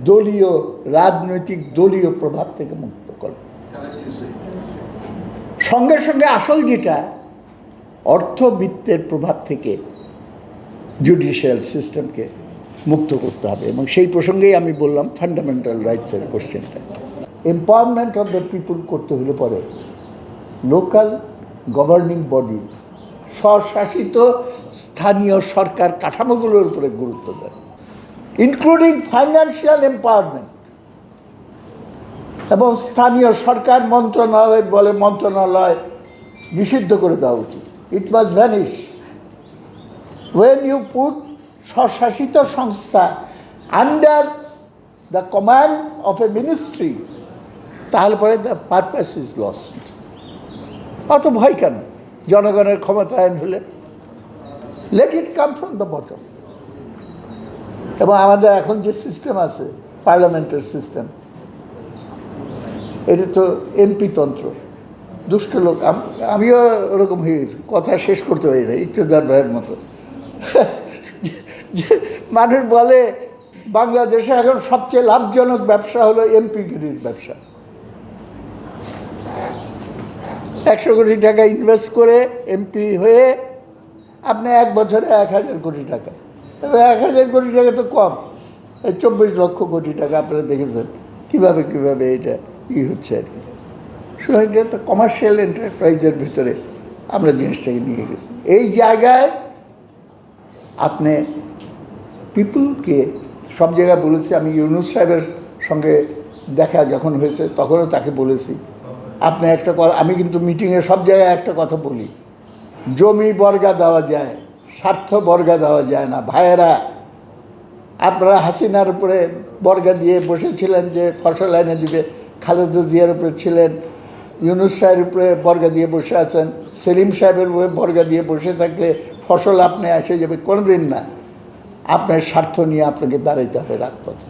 দলীয় রাজনৈতিক দলীয় প্রভাব থেকে মুক্ত করবে সঙ্গে সঙ্গে আসল যেটা, অর্থবিত্তের প্রভাব থেকে জুডিশিয়াল সিস্টেমকে মুক্ত করতে হবে এবং সেই প্রসঙ্গেই আমি বললাম ফান্ডামেন্টাল রাইটসের কোশ্চেনটা এম্পাওয়ারমেন্ট অফ দ্য পিপুল করতে হলে পরে লোকাল গভর্নিং বডি স্বশাসিত স্থানীয় সরকার কাঠামোগুলোর উপরে গুরুত্ব দেয়। ইনক্লুডিং ফাইন্যান্সিয়াল এম্পাওয়ারমেন্ট এবং স্থানীয় সরকার মন্ত্রণালয় বলে মন্ত্রণালয় নিষিদ্ধ করে দেওয়া উচিত। It must vanish when you put স্বশাসিত সংস্থা under the command of a ministry তাহলে পরে দ্য পারপাস ইজ লস্ট অত ভয় কেন? জনগণের ক্ষমতায়ন হলে। Let it come from the bottom এবং আমাদের এখন যে সিস্টেম আছে পার্লামেন্টের সিস্টেম এটা তো এমপি তন্ত্র। দুষ্ট লোক, আম- আমিও ওরকম হয়ে গেছি। কথা শেষ করতে পারি না, ইকতেদার ভাইয়ের মতো। মানুষ বলে, বাংলাদেশে এখন সবচেয়ে লাভজনক ব্যবসা হলো এমপিগিরির ব্যবসা। একশো কোটি টাকা ইনভেস্ট করে এমপি হয়ে, আপনি এক বছরে এক হাজার কোটি টাকা। তবে এক হাজার কোটি টাকা তো কম। এই চব্বিশ লক্ষ কোটি টাকা আপনারা দেখেছেন। কীভাবে কীভাবে এটা ই হচ্ছে আর কি। সুতরাং তো কমার্শিয়াল এন্টারপ্রাইজের ভিতরে আমরা জিনিসটাকে নিয়ে গেছি। এই জায়গায় আপনি পিপুলকে সব জায়গায় বলেছি। আমি ইউনুস সাহেবের সঙ্গে দেখা যখন হয়েছে, তখনও তাকে বলেছি। আপনি একটা কথা, আমি কিন্তু মিটিংয়ে সব জায়গায় একটা কথা বলি। জমি বর্গা দেওয়া যায়। স্বার্থ বর্গা দেওয়া যায় না। ভাইয়েরা, আপনারা হাসিনার উপরে বর্গা দিয়ে বসেছিলেন যে ফসল এনে দিবে, খালেদা জিয়ার উপরে ছিলেন, ইউনুস সাহেবের উপরে বর্গা দিয়ে বসে আছেন, সেলিম সাহেবের উপরে বর্গা দিয়ে বসে থাকলে ফসল আপনি এসে যাবে কোনোদিন না। আপনার স্বার্থ নিয়ে আপনাকে দাঁড়াইতে হবে রাজপথে।